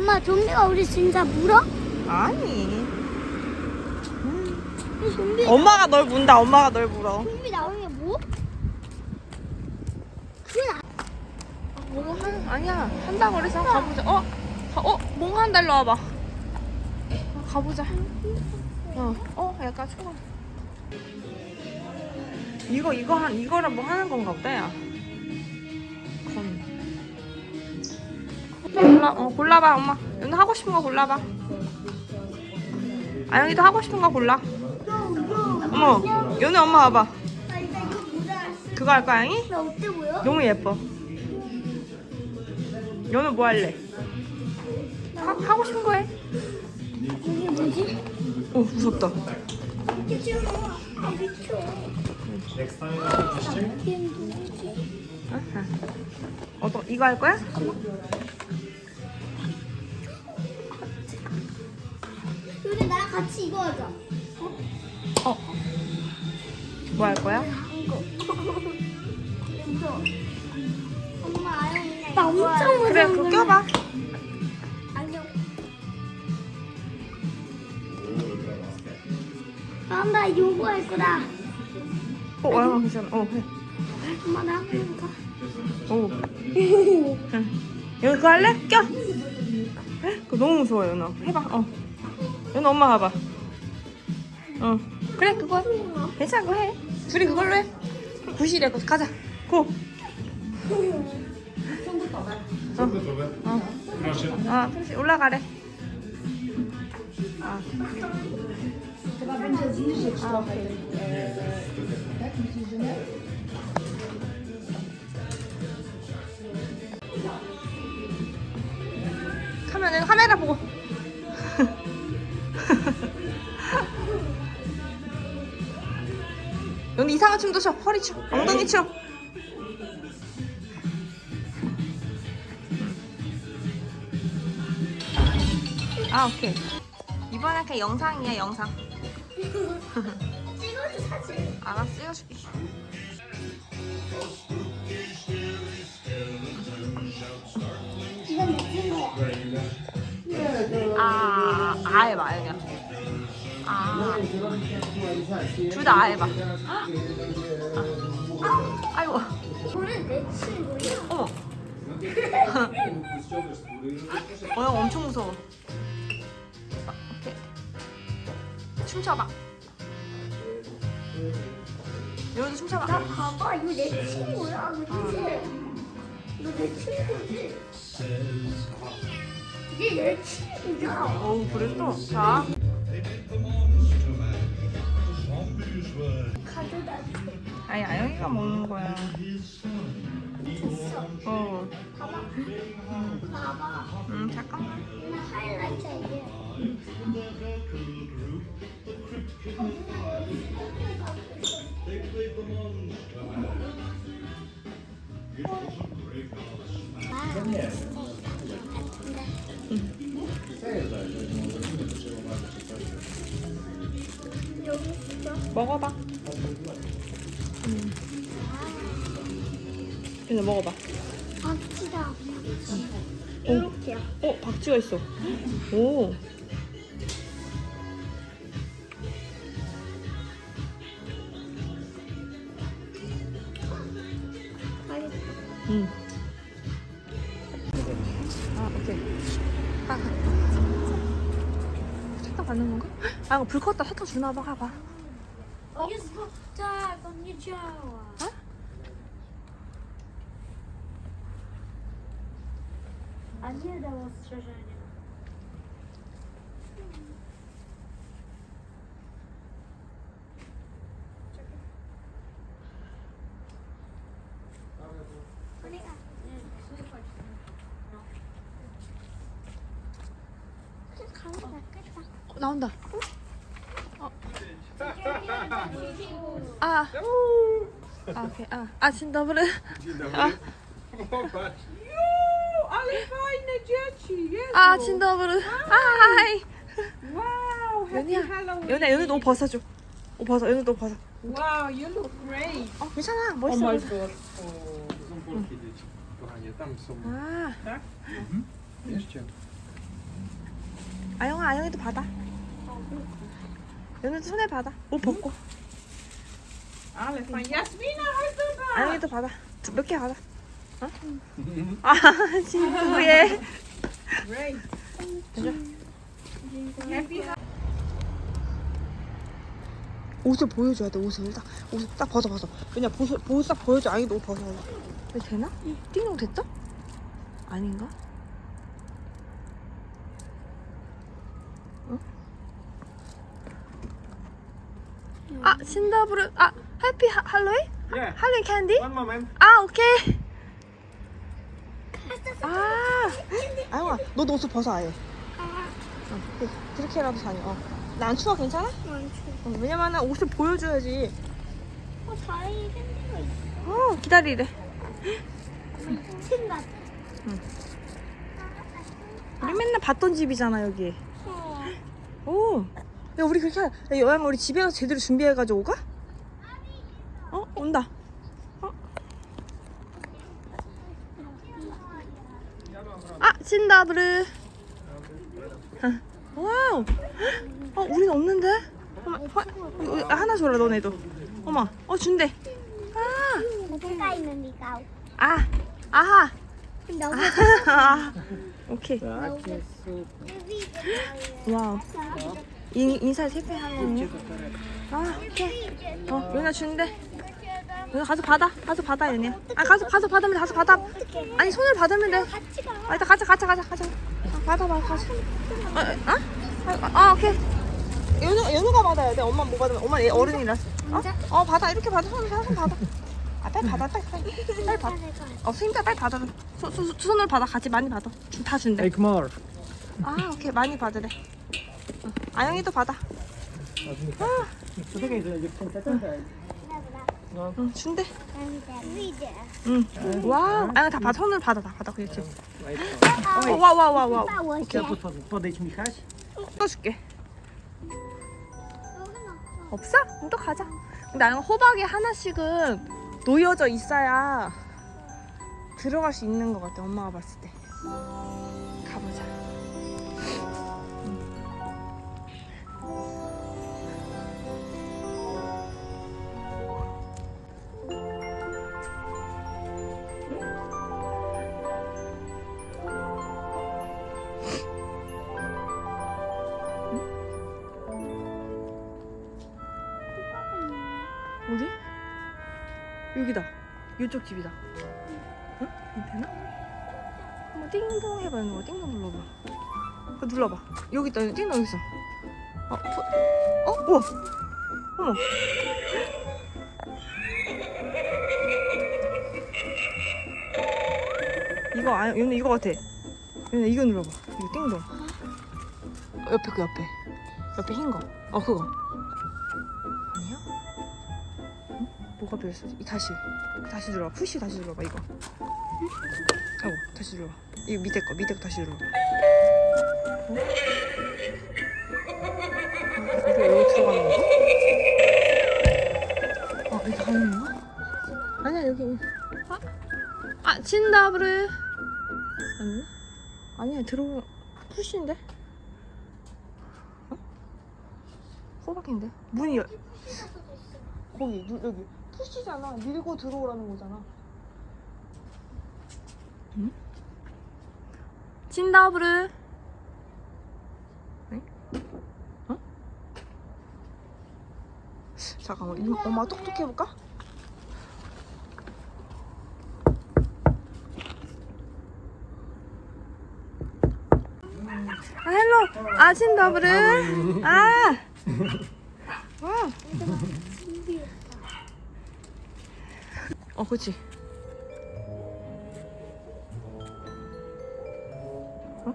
엄마 좀비가 우리 진짜 물어? 아니. 이 좀비 엄마가 널 문다. 엄마가 널 물어. 좀비 나오는 게 뭐? 그건 아- 뭐 한, 아니야. 한다 그래서 가보자. 어? 가, 어? 뭔가 한다 일로 와봐. 어, 가보자. 어, 어, 약간 초록. 이거, 이거 한, 이거를 뭐 하는 건가 보다, 야. 골라, 어, 골라봐, 엄마. 연우 하고 싶은 거 골라봐. 아영이도 하고 싶은 거 골라. 어머, 연우 엄마 와봐. 그거 할 거야, 아영이? 나 어때 보여? 너무 예뻐. 연우 뭐 할래? 하, 하고 싶은 거 해. 이게 뭐지? 오, 무섭다. 아 뭐지? 어떤 이거 할 거야? 같이 이거 하자. 어. 뭐할 거야? 이거. 이거. 엄마 아영이나 나 엄청 그래, 그거 껴봐. 안녕. 아, 나 요거 할 거다. 어, 얼마 괜찮아. 어, 해. 엄마 나 한번 해볼까? 오. 응. 연우 그거 할래? 껴. 그거 너무 무서워, 연우. 해봐. 어. 연우 엄마 가봐. 어. 그래, 그거 해. 괜찮아, 그거 해. 둘이 그걸로 해. 그거 가자. 고. 어. 어. 아, 그렇지. 올라가래. 아. 아, 오케이. 카메라 보고. 여기 이상한 춤도 춰. 허리 춰. 엉덩이 춰. 아, 오케이. 이번엔 그냥 영상이야, 영상. 찍어줘 사진. 알았어, 찍어줄게. 이건 내 친구야. 아, 아 해봐, 아영이야. 아. 둘다아 해봐. 아. 아이고. 저는 내 친구야. 어머. 어, 형 엄청 무서워. 아, 오케이. 춤춰봐. 여기도 춤춰봐. 나 봐봐 이거 내 친구야. 그치? 이거 내 친구지. 이게 내 친구야. 어우, 그랬어. 자. 아니, 아영이가 먹는 거야. 어. 봐봐. 봐봐. 음, 잠깐만. 이거 먹어봐. 박지다. 박지. 이렇게야. 어, 박쥐가 있어. 오. 응. 아, 오케이. 아, 받는 건가? 아, 불 껐다. 사탕 주나 봐. 가봐. 알겠어. 자, 건니치와. 어? 왔어, 어, 나온다. 어. 아. 아, 오케이. 아, 아, 진더블은. 아, Ale fajne dzieci, Jezu. 아, 진더블은. 아, 하이. Wow, happy 연희야. Halloween. 연희야, 연희 너무 벗어줘. 어, 벗어. 연희 너무 벗어. Wow, you look great. 어, 괜찮아. Oh 멋있어. my god. O, są Polki dzieci. Kochanie, tam są. 아, Bierzcie. 아영아 아영이도 받아 연우도 손에 받아 옷 벗고 Elephant. Yasmina has the bag. 아영이도 받아 몇 개 받아 어? 아. Happy 옷을 보여줘야 돼 옷을 딱 옷을 딱 벗어 벗어 왜냐 보스 보스 딱 보여줘 아이도 옷 벗어 왜 되나? 띵동 됐다? 아닌가? 어? 아 신다브르 아 해피 하- 할로윈? Yeah. 할로윈 캔디? One moment. 아 오케이 아 아영아 너도 옷을 벗어 아예 어, 그래, 그렇게라도 다녀 어. 나안 추워 괜찮아? 어, 왜냐면은 옷을 보여줘야지 어, 다행히 캔디가 있어. 어 기다리래 신나. 우리 맨날 봤던 집이잖아 여기 어. 오. 야 우리 그렇게 하- 야, 여행 우리 집에 가서 제대로 준비해가지고 오가? 어 온다 어? 아 신다브르 아, 와우. 어 우린 없는데? 어머, 화, 어, 하나 줘라 너네도. 어머 어 준대. 있는 니가. 아 아하. 너무 아 오케이. 와우. 인, 인사 세배하는 아 오케이. 어 연아 준대 연아 가서 받아. 가서 받아 연이야 아 가서 가서 받으면 돼. 가서 받아. 아니 손을 받으면 돼. 같이 가. 아, 일단 가자 가자 가자 가자. 아, 받아 받아 가자. 어? 아, 아 오케이. 연우 연우가 받아야 돼. 엄마 못 받으면. 엄마 얘 어른이라서 어? 어 받아. 이렇게 받아. 손, 손 받아. 아 빨리 받아 빨리 빨리. 빨리 받아. 어 스님들 빨리 받아. 손, 손, 손을 받아. 같이 많이 받아. 주- 다 준대. Take more. 아 오케이. 많이 받으래. 어, 아영이도 받아. dizer que você 응 준대 위드. 응 와우 아영 다 받아 손을 받아 다 받아 그렇지. 와와 와 와. Quer fazer? Pode ir me cash? 떠줄게 없어? 그럼 또 가자 근데 아영 호박이 하나씩은 놓여져 있어야 들어갈 수 있는 것 같아 엄마가 봤을 때 여기다. 이쪽 집이다. 응? 되나? 한번 띵동 해봐. 이거 띵동 눌러봐. 어, 눌러봐. 여기 있다. 여기 띵동 있어. 어, 어, 어, 우와. 어머. 이거 아, 얘는 이거 같아. 얘는 이거 눌러봐. 이거 띵동. 어, 옆에 그 옆에. 옆에 흰 거. 어, 그거. 별었어? 이 다시 다시 눌러봐 푸시 다시 눌러봐 이거 아이고 다시 눌러봐 이거 밑에 거 밑에 거 다시 눌러봐 어? 어, 이거 여기 들어가는 건가? 어 이렇게 가는 건가? 아니야 여기 아, 아 친다 브르 아니야? 아니야 들어 푸시인데? 어? 호박인데? 문이 열 거기 누, 여기 푸시잖아 밀고 들어오라는 거잖아 응? 친다브르 응? 어? 잠깐만 이- 엄마 똑똑해 볼까? 아 헬로 아 친다브르 아 와. 어, 그치. 어?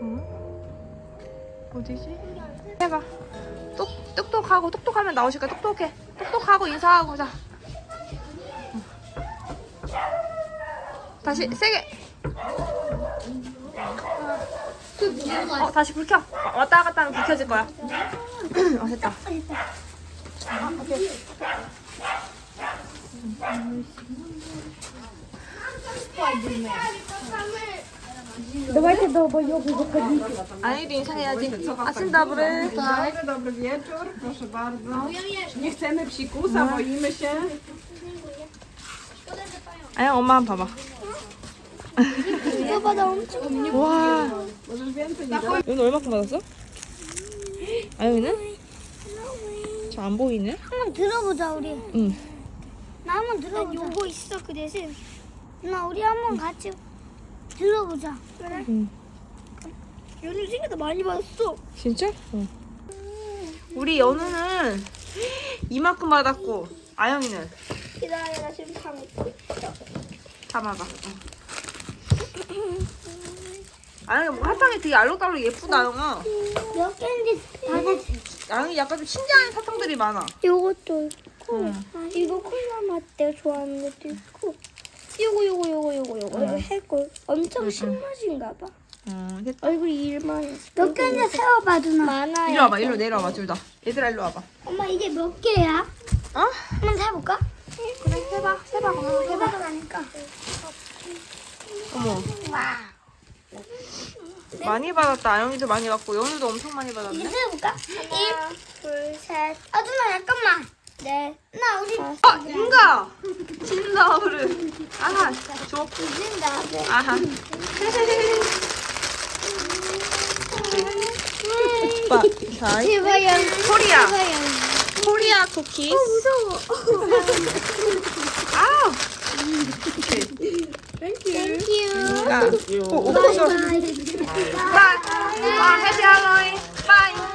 어? 어디지? 해봐. 똑, 똑똑하고, 똑똑하면 나오실까? 똑똑해. 똑똑하고, 인사하고, 자. 어. 다시, 세게. 어, 다시 불 켜. 왔다 갔다 하면 불 켜질 거야. 어, 됐다. 오케이. 도 인사해야지. 아침 dobry. Dobry, dobry wieczór, proszę bardzo. Nie chcemy psikusa, boimy się. 아영 엄마 한번 봐봐. 이거 나 엄청 와. Możesz więcej nie dać. 여기 얼마큼 받았어? 아영 저안 보이네. 한번 들어보자 우리. 응. 나 한번 들어보자. 요거 있어 그 대신. 나 우리 한번 같이 들어보자. 그래. 응. 연우 생각도 많이 받았어. 진짜? 응. 우리 연우는 이만큼 받았고 아영이는 기다려 나 지금 있어. 담아봐. 응. 아영이 뭐 사탕이 되게 알록달록 예쁘다 아영아. 몇 개인지 아 영이 약간 좀 신기한 사탕들이 많아. 요것도 있고 응. 아, 이거 콜라 맛 내가 좋아하는 것도 있고 요거 요거 요거 요거 요거 응. 이거 해골 엄청 응, 신맛인가 봐 응. 됐다. 얼굴이 일만 몇 개인지 세워봐 누나 많아요 이리 와봐. 이리로 내려와봐 둘 다. 얘들아 일로 와봐. 엄마 이게 몇 개야? 어? 한번 세볼까? 그래 세봐 세봐 그럼 세봐 가니까 어머. 와 많이 받았다. 아영이도 많이 받고 연우도 엄청 많이 이제 받았네. 세볼까? 하나 둘 셋 아 누나 잠깐만 네나 우리 아 인가. 진다 어른. 아하. 줘. 이진다 네. 아하. 오빠. 자. 제발요 코리아. 제발요 코리아 쿠키스. 무서워 아. 땡큐 야. 오, 오, 없어. 바이 바이. 아, 해피 할로윈.